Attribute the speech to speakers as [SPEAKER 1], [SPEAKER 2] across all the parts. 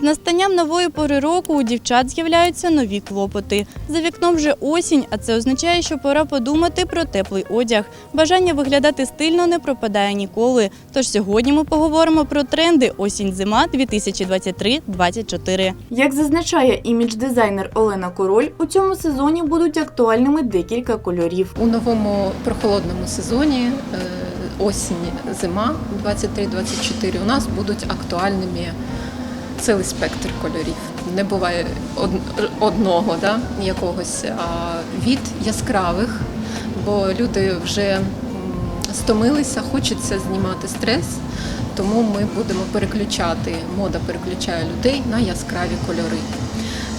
[SPEAKER 1] З настанням нової пори року у дівчат з'являються нові клопоти. За вікном вже осінь, а це означає, що пора подумати про теплий одяг. Бажання виглядати стильно не пропадає ніколи. Тож сьогодні ми поговоримо про тренди осінь-зима 2023-2024. Як зазначає імідж-дизайнер Олена Король, у цьому сезоні будуть актуальними декілька кольорів.
[SPEAKER 2] У новому прохолодному сезоні е, осінь, зима 23-24 у нас будуть актуальними цілий спектр кольорів. Не буває од- одного да, якогось а від яскравих, бо люди вже стомилися, хочеться знімати стрес. Тому ми будемо переключати, мода переключає людей на яскраві кольори.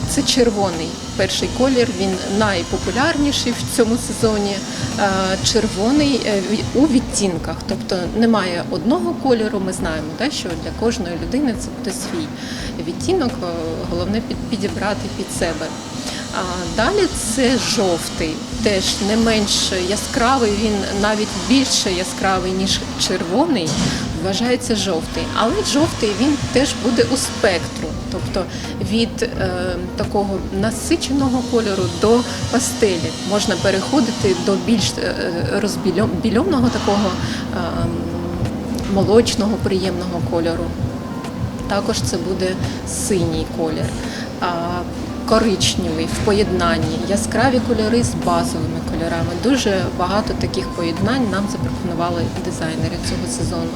[SPEAKER 2] Це червоний перший колір, він найпопулярніший в цьому сезоні. Е, Червоний е, у відтінках, тобто немає одного кольору. Ми знаємо, що для кожної людини це буде свій відтінок. е, Головне підібрати під себе. А далі це жовтий, теж не менш яскравий, він навіть більше яскравий, ніж червоний, вважається жовтий. Але жовтий він теж буде у спектру, тобто від е, такого насиченого кольору до пастелі можна переходити до більш е, такого е, молочного приємного кольору. Також це буде синій колір, коричневий в поєднанні, яскраві кольори з базовими кольорами. Дуже багато таких поєднань нам запропонували дизайнери цього сезону.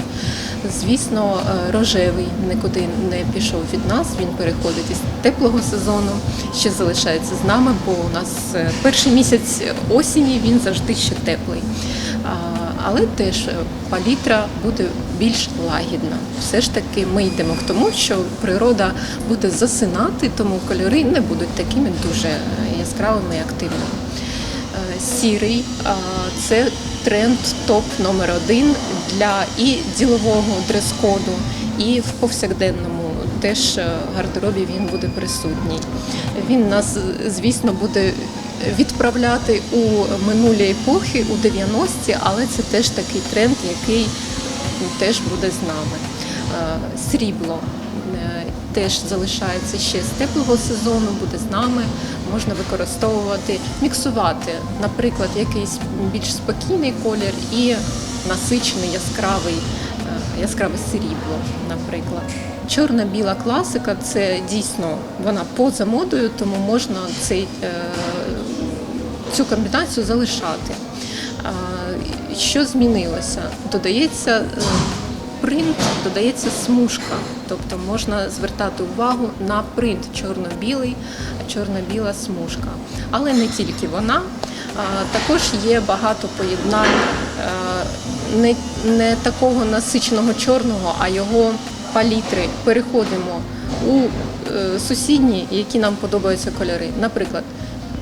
[SPEAKER 2] Звісно, е, рожевий нікуди не пішов від нас. Він переходить із теплого сезону, ще залишається з нами, бо у нас е, перший місяць осені він завжди ще теплий. Але теж е, палітра буде більш лагідна. Все ж таки ми йдемо к тому, що природа буде засинати, тому кольори не будуть такими дуже е, яскравими і активними. Е, Сірий це тренд топ номер один для і ділового дрес-коду, і в повсякденному теж гардеробі він буде присутній. Він нас, звісно, буде відправляти у минулі епохи, у 90-ті, але це теж такий тренд, який теж буде з нами. Е, Срібло е, теж залишається ще з теплого сезону, буде з нами. Можна використовувати, міксувати, наприклад, якийсь більш спокійний колір і насичений яскравий, е, яскраве срібло, наприклад. Чорна-біла класика це дійсно вона поза модою, тому можна цей, цю комбінацію залишати. Що змінилося? Додається е, принт, додається смужка, тобто можна звертати увагу на принт чорно-білий, чорно-біла смужка. Але не тільки вона. Також є багато поєднань е, не, не такого насиченого чорного, а його палітри. Переходимо у е, сусідні, які нам подобаються кольори. Наприклад,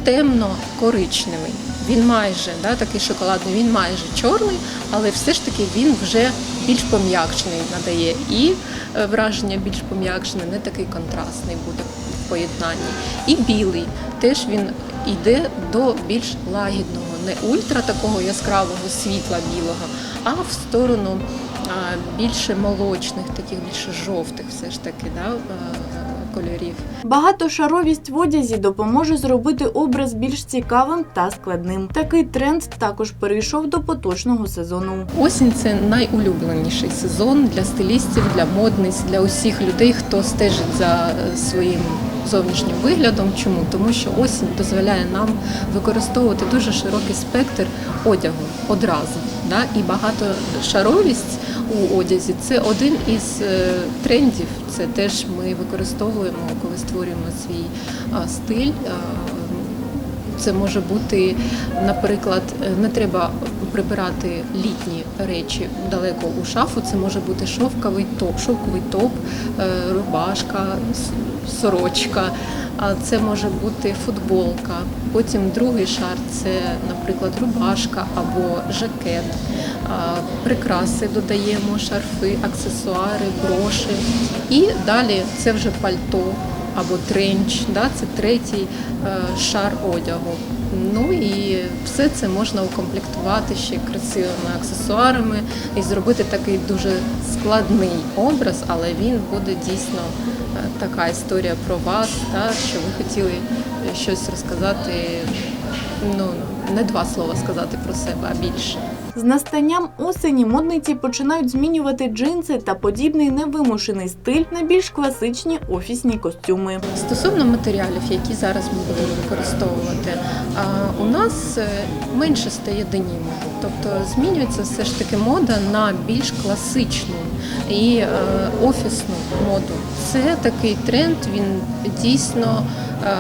[SPEAKER 2] темно-коричневий. Він майже да, такий шоколадний, він майже чорний, але все ж таки він вже більш пом'якшений надає. І е, враження більш пом'якшене, не такий контрастний буде в поєднанні. І білий теж він йде до більш лагідного, не ультра такого яскравого світла білого, а в сторону більше молочних, таких більше жовтих, все ж таки, да, е, кольорів.
[SPEAKER 1] Багатошаровість в одязі допоможе зробити образ більш цікавим та складним. Такий тренд також перейшов до поточного сезону.
[SPEAKER 2] Осінь це найулюбленіший сезон для стилістів, для модниць, для усіх людей, хто стежить за е, своїм зовнішнім виглядом. Чому? Тому що осінь дозволяє нам використовувати дуже широкий спектр одягу одразу. Да? І багатошаровість у одязі це один із е, трендів. Це теж ми використовуємо, коли створюємо свій стиль. Це може бути, наприклад, е, не треба прибирати літні речі далеко у шафу. Це може бути шовковий топ, шовковий топ, е, рубашка, сорочка. А це може бути футболка. Потім другий шар це, наприклад, рубашка або жакет. Прикраси додаємо, шарфи, аксесуари, броші. І далі це вже пальто або тренч, да, це третій е, шар одягу. Ну і все це можна укомплектувати ще красивими аксесуарами і зробити такий дуже складний образ, але він буде дійсно е, така історія про вас, та, що ви хотіли щось розказати, ну не два слова сказати про себе, а більше.
[SPEAKER 1] З настанням осені модниці починають змінювати джинси та подібний невимушений стиль на більш класичні офісні костюми.
[SPEAKER 2] Стосовно матеріалів, які зараз ми будемо використовувати, у нас е, менше стає деніму. Тобто змінюється все ж таки мода на більш класичну і е, офісну моду. Це такий тренд, він дійсно е,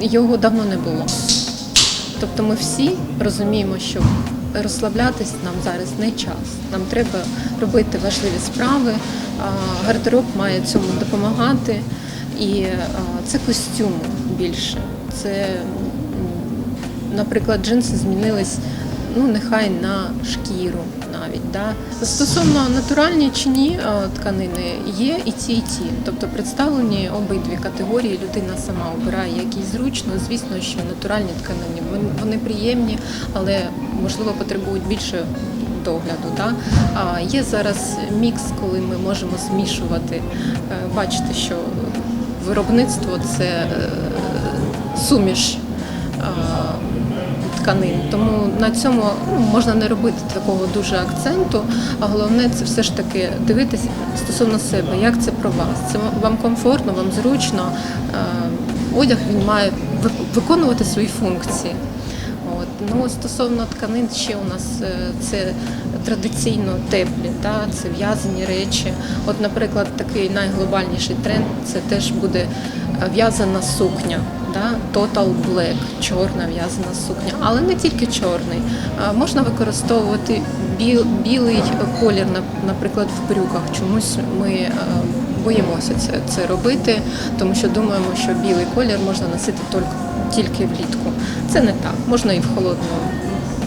[SPEAKER 2] його давно не було. Тобто ми всі розуміємо, що розслаблятись нам зараз не час. Нам треба робити важливі справи. Гардероб має цьому допомагати. І це костюм більше. Це, наприклад, джинси змінились ну, нехай на шкіру навіть. Да? Стосовно натуральні чи ні тканини, є і ті, і ті. Тобто представлені обидві категорії, людина сама обирає, як їй зручно. Звісно, що натуральні тканини вони- приємні, але можливо потребують більше догляду. Да? А є зараз мікс, коли ми можемо змішувати. Е, Бачите, що виробництво це е, суміш е, тканин. Тому на цьому ну, можна не робити такого дуже акценту. А головне це все ж таки дивитися стосовно себе, як це про вас. Це вам комфортно, вам зручно. Е, Одяг він має виконувати свої функції. От. Ну, стосовно тканин, ще у нас е, це традиційно теплі, да, це в'язані речі. От, наприклад, такий найглобальніший тренд це теж буде е, в'язана сукня. Да, Total Black, чорна в'язана сукня, але не тільки чорний. Можна використовувати біл, білий колір, нап- наприклад, в брюках. Чомусь ми е, боїмося це, це робити, тому що думаємо, що білий колір можна носити тільки, тільки влітку. Це не так. Можна і в холодну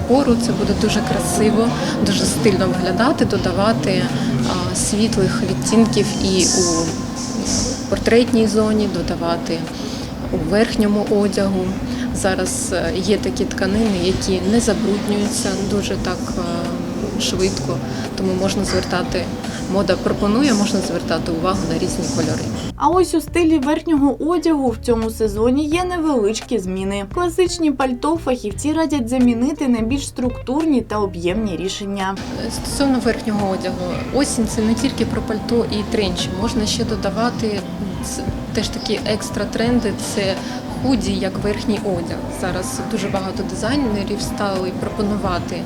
[SPEAKER 2] пору. Це буде дуже красиво, дуже стильно виглядати, додавати світлих відтінків і у портретній зоні, додавати у верхньому одягу. Зараз е, є такі тканини, які не забруднюються дуже так е, швидко, тому можна звертати. Мода пропонує, можна звертати увагу на різні кольори.
[SPEAKER 1] А ось у стилі верхнього одягу в цьому сезоні є невеличкі зміни. Класичні пальто фахівці радять замінити на більш структурні та об'ємні рішення.
[SPEAKER 2] Стосовно верхнього одягу, осінь це не тільки про пальто і тренчі. Можна ще додавати теж такі екстра тренди. Це худі як верхній одяг. Зараз дуже багато дизайнерів стали пропонувати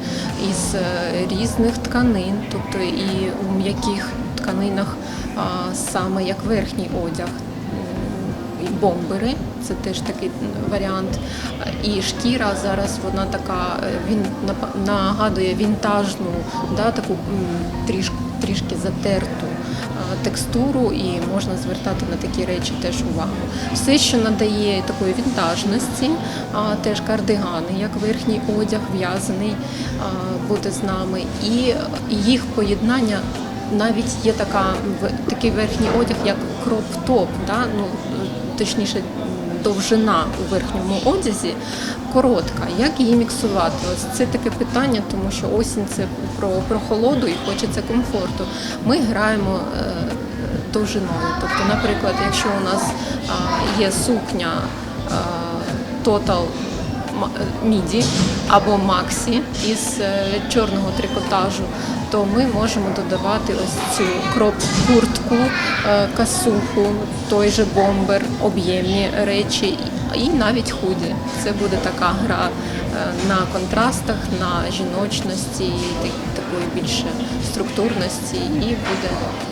[SPEAKER 2] із е, різних тканин, тобто і у м'яких тканинах саме як верхній одяг. Бомбери, це теж такий варіант. І шкіра зараз вона така, е, він нагадує вінтажну, да, таку трішки, трішки затерту текстуру, і можна звертати на такі речі теж увагу. Все, що надає такої вінтажності, теж кардигани, як верхній одяг, в'язаний буде з нами, і їх поєднання. Навіть є така такий верхній одяг, як кроп-топ, да? ну, точніше, довжина у верхньому одязі коротка. Як її міксувати? Ось це таке питання, тому що осінь це про прохолоду і хочеться комфорту. Ми граємо е, довжиною. Тобто, наприклад, якщо у нас а, є сукня а, Total ма- міді або максі із е, чорного трикотажу, то ми можемо додавати ось цю кроп-куртку, е, касуху, той же бомбер, об'ємні речі і навіть худі. Це буде така гра е, на контрастах, на жіночності, такої більше структурності, і буде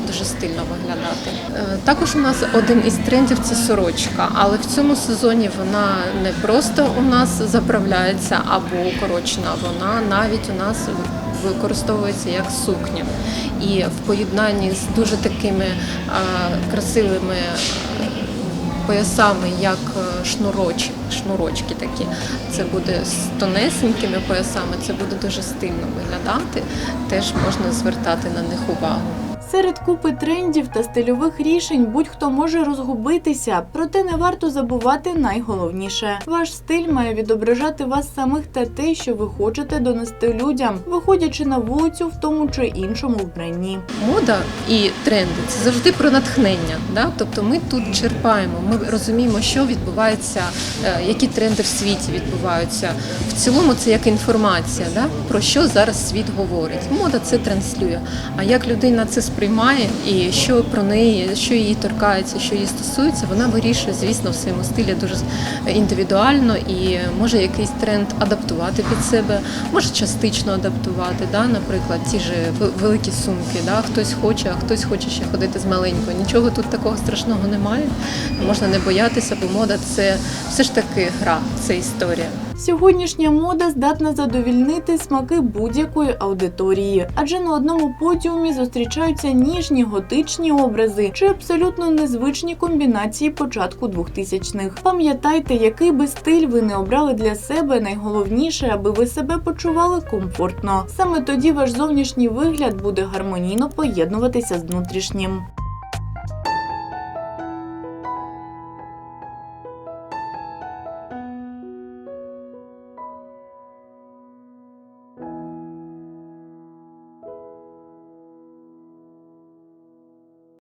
[SPEAKER 2] дуже стильно виглядати. Е, Також у нас один із трендів це сорочка, але в цьому сезоні вона не просто у нас заправляється або укорочена, вона навіть у нас використовується як сукня. І в поєднанні з дуже такими красивими поясами, як е, шнурочки, шнурочки такі. Це буде з тонесенькими поясами, це буде дуже стильно виглядати. Теж можна звертати на них увагу.
[SPEAKER 1] Серед купи трендів та стильових рішень будь-хто може розгубитися, проте не варто забувати найголовніше. Ваш стиль має відображати вас самих та те, що ви хочете донести людям, виходячи на вулицю в тому чи іншому вбранні.
[SPEAKER 2] Мода і тренди це завжди про натхнення. Да? Тобто ми тут черпаємо, ми розуміємо, що відбувається, е, які тренди в світі відбуваються. В цілому це як інформація, да? про що зараз світ говорить. Мода це транслює. А як людина це сприймає і що про неї, що її торкається, що її стосується, вона вирішує, звісно, в своєму стилі дуже індивідуально і може якийсь тренд адаптувати під себе, може частично адаптувати. Да? Наприклад, ті ж ве- великі сумки. Да? Хтось хоче, а хтось хоче ще ходити з маленькою. Нічого тут такого страшного немає. Можна не боятися, бо мода це все ж таки гра, це історія.
[SPEAKER 1] Сьогоднішня мода здатна задовільнити смаки будь-якої аудиторії, адже на одному подіумі зустрічаються ніжні готичні образи чи абсолютно незвичні комбінації початку 2000-х. Пам'ятайте, який би стиль ви не обрали для себе, найголовніше, аби ви себе почували комфортно. Саме тоді ваш зовнішній вигляд буде гармонійно поєднуватися з внутрішнім.